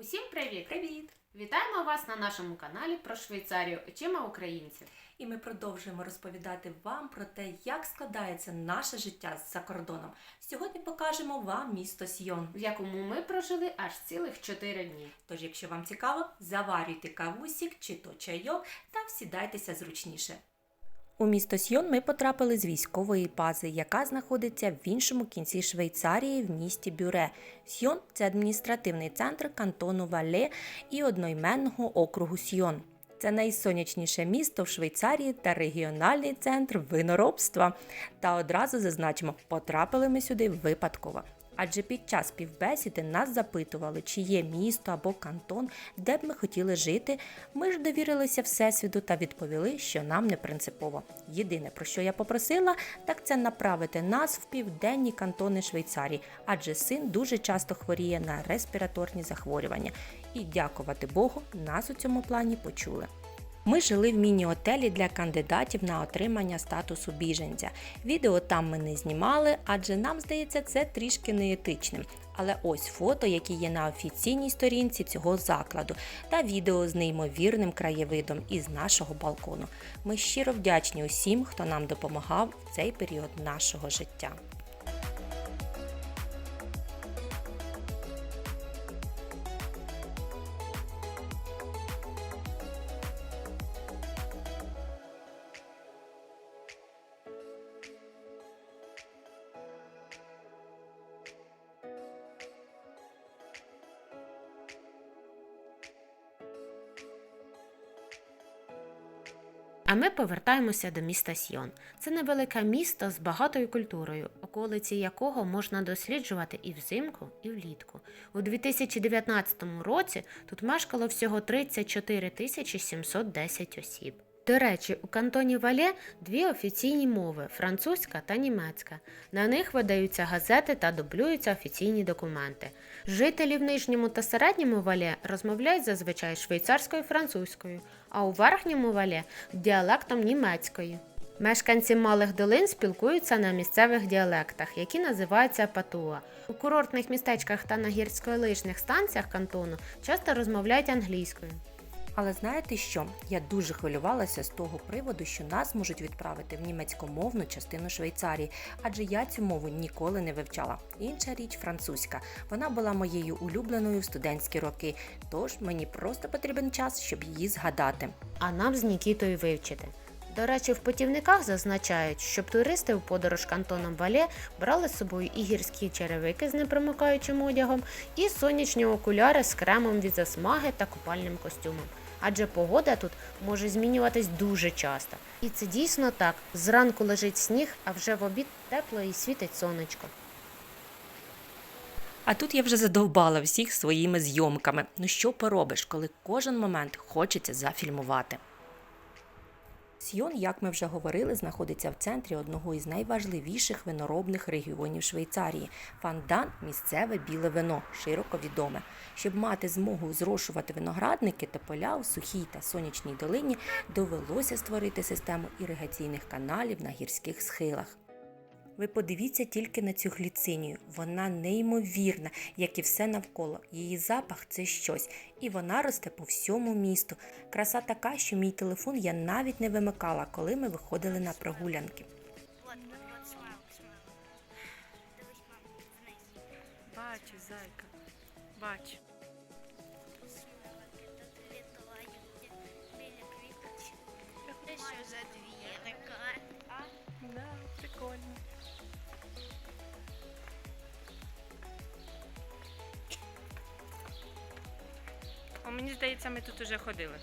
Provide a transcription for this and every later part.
Усім привіт! Привіт! Вітаємо вас на нашому каналі про Швейцарію очима українців. І ми продовжуємо розповідати вам про те, як складається наше життя за кордоном. Сьогодні покажемо вам місто Сйон. в якому ми прожили аж цілих 4 дні. Тож, якщо вам цікаво, заварюйте кавусік чи то чайок та всідайтеся зручніше. У місто Сьйон ми потрапили з військової бази, яка знаходиться в іншому кінці Швейцарії в місті Бюре. Сьйон це адміністративний центр кантону Вале і одноіменного округу Сьйон. Це найсонячніше місто в Швейцарії та регіональний центр виноробства. Та одразу зазначимо, потрапили ми сюди випадково. Адже під час співбесіди нас запитували, чи є місто або кантон, де б ми хотіли жити. Ми ж довірилися Всесвіту та відповіли, що нам не принципово. Єдине, про що я попросила, так це направити нас в південні кантони Швейцарії, адже син дуже часто хворіє на респіраторні захворювання. І дякувати Богу, нас у цьому плані почули. Ми жили в міні-отелі для кандидатів на отримання статусу біженця. Відео там ми не знімали, адже нам здається це трішки неетичним. Але ось фото, які є на офіційній сторінці цього закладу, та відео з неймовірним краєвидом із нашого балкону. Ми щиро вдячні усім, хто нам допомагав в цей період нашого життя. Ми повертаємося до міста Сьон. Це невелике місто з багатою культурою, околиці якого можна досліджувати і взимку, і влітку. У 2019 році тут мешкало всього 34 тисячі 710 осіб. До речі, у кантоні Вале дві офіційні мови французька та німецька. На них видаються газети та дублюються офіційні документи. Жителі в нижньому та середньому вале розмовляють зазвичай швейцарською французькою, а у верхньому вале діалектом німецької. Мешканці малих долин спілкуються на місцевих діалектах, які називаються патуа. У курортних містечках та на гірськолижних станціях кантону часто розмовляють англійською. Але знаєте що? Я дуже хвилювалася з того приводу, що нас можуть відправити в німецькомовну частину Швейцарії, адже я цю мову ніколи не вивчала. Інша річ французька. Вона була моєю улюбленою в студентські роки, тож мені просто потрібен час, щоб її згадати. а нам з Нікітою вивчити. До речі, в путівниках зазначають, щоб туристи в подорож кантоном Вале брали з собою і гірські черевики з непромикаючим одягом, і сонячні окуляри з кремом від засмаги та купальним костюмом. Адже погода тут може змінюватись дуже часто. І це дійсно так. Зранку лежить сніг, а вже в обід тепло і світить сонечко. А тут я вже задовбала всіх своїми зйомками. Ну що поробиш, коли кожен момент хочеться зафільмувати. Сьйон, як ми вже говорили, знаходиться в центрі одного із найважливіших виноробних регіонів Швейцарії. Фандан місцеве біле вино, широко відоме. Щоб мати змогу зрошувати виноградники та поля у сухій та сонячній долині, довелося створити систему іригаційних каналів на гірських схилах. Ви подивіться тільки на цю гліцинію. Вона неймовірна, як і все навколо. Її запах це щось, і вона росте по всьому місту. Краса така, що мій телефон я навіть не вимикала, коли ми виходили на прогулянки. Бачу, зайка. Бачу. Біля що за двірка? А? Да, прикольно. Мені здається, ми тут уже ходили.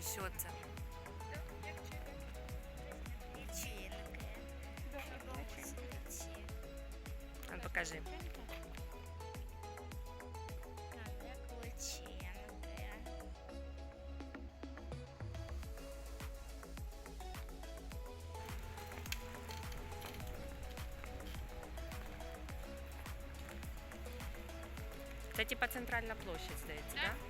Буде, що це. Личинки. А, ну, покажи. Так, як личинки. Це типа центральна площадь, здається, так? Да?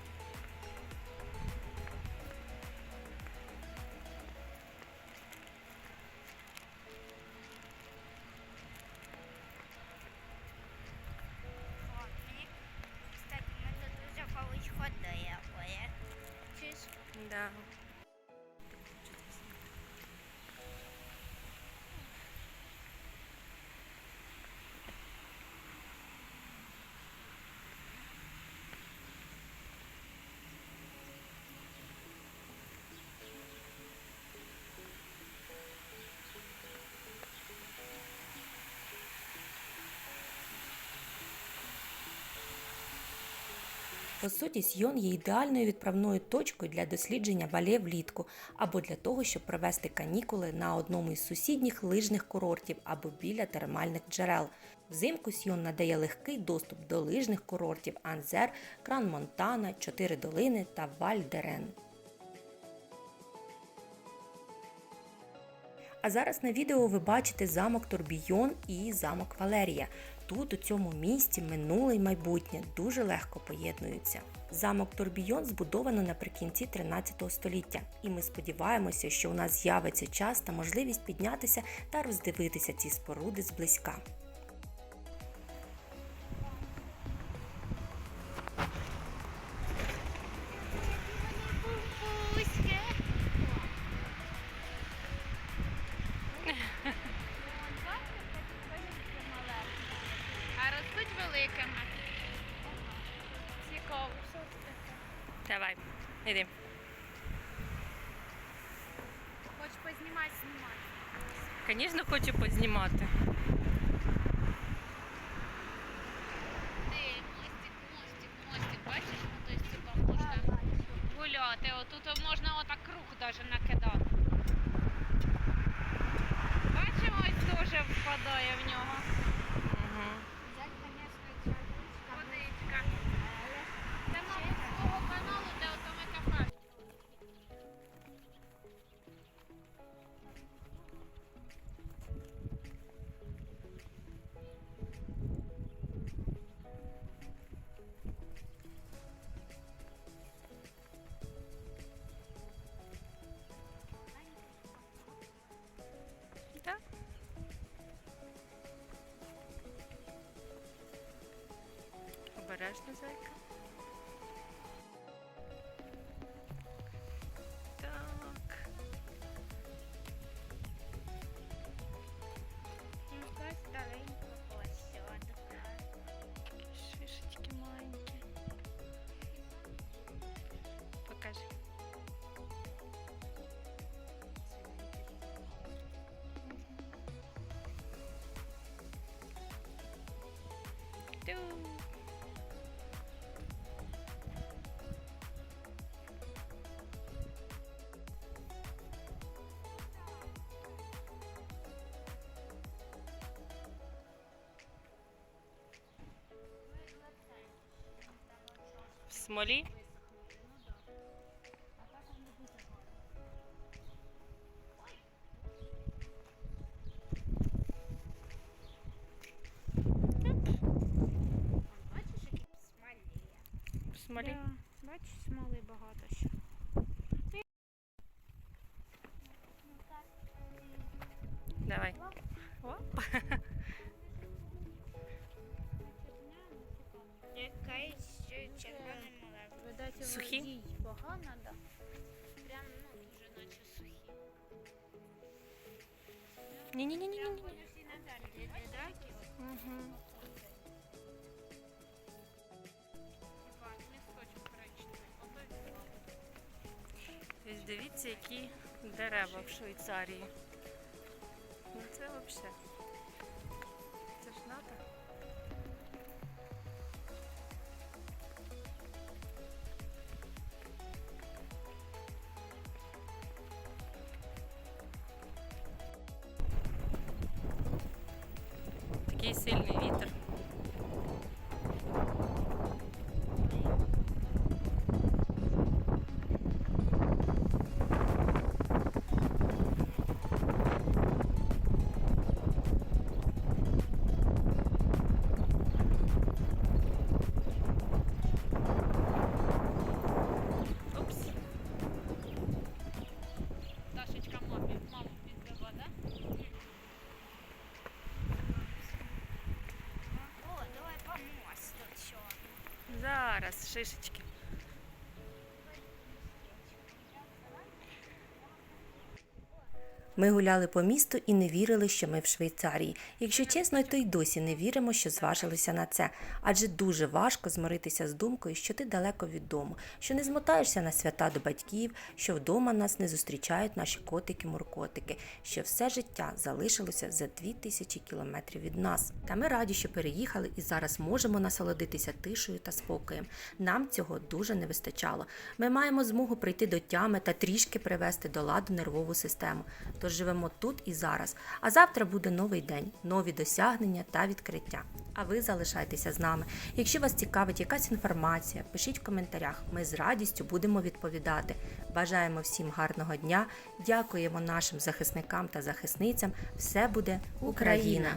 Ж По суті, Сйон є ідеальною відправною точкою для дослідження вале влітку або для того, щоб провести канікули на одному із сусідніх лижних курортів або біля термальних джерел. Взимку Сйон надає легкий доступ до лижних курортів Анзер, Кран Монтана, Чотири долини та Валь-Дерен. А зараз на відео ви бачите замок Турбійон і замок Валерія. Тут у цьому місті минуле й майбутнє дуже легко поєднуються. Замок Турбійон збудовано наприкінці 13 століття, і ми сподіваємося, що у нас з'явиться час та можливість піднятися та роздивитися ці споруди зблизька. Звісно, хочу познімати. Ти мостик, мостик, мостик, бачиш? Ну, то есть, типа, можна гуляти. Отут можна отак круг даже накидати. Бачимо, ось теж впадає в нього. Угу. Обережно, зайка. Так. Смолі? Смолі. Смолі? Бачиш, смоли багато ще. Давай. Оп. Сухі? погано, да. Прям, ну, дуже наче сухі. Ні-ні-ні-ні-ні. всі надалі. Угу. Ось дивіться, які дерева в Швейцарії. Ну це взагалі. aquí sí Зараз, шишечки. Ми гуляли по місту і не вірили, що ми в Швейцарії. Якщо чесно, то й досі не віримо, що зважилися на це. Адже дуже важко змиритися з думкою, що ти далеко від дому, що не змотаєшся на свята до батьків, що вдома нас не зустрічають наші котики-муркотики, що все життя залишилося за дві тисячі кілометрів від нас. Та ми раді, що переїхали і зараз можемо насолодитися тишею та спокоєм. Нам цього дуже не вистачало. Ми маємо змогу прийти до тями та трішки привести до ладу нервову систему. Тож живемо тут і зараз. А завтра буде новий день, нові досягнення та відкриття. А ви залишайтеся з нами. Якщо вас цікавить якась інформація, пишіть в коментарях. Ми з радістю будемо відповідати. Бажаємо всім гарного дня. Дякуємо нашим захисникам та захисницям. Все буде Україна!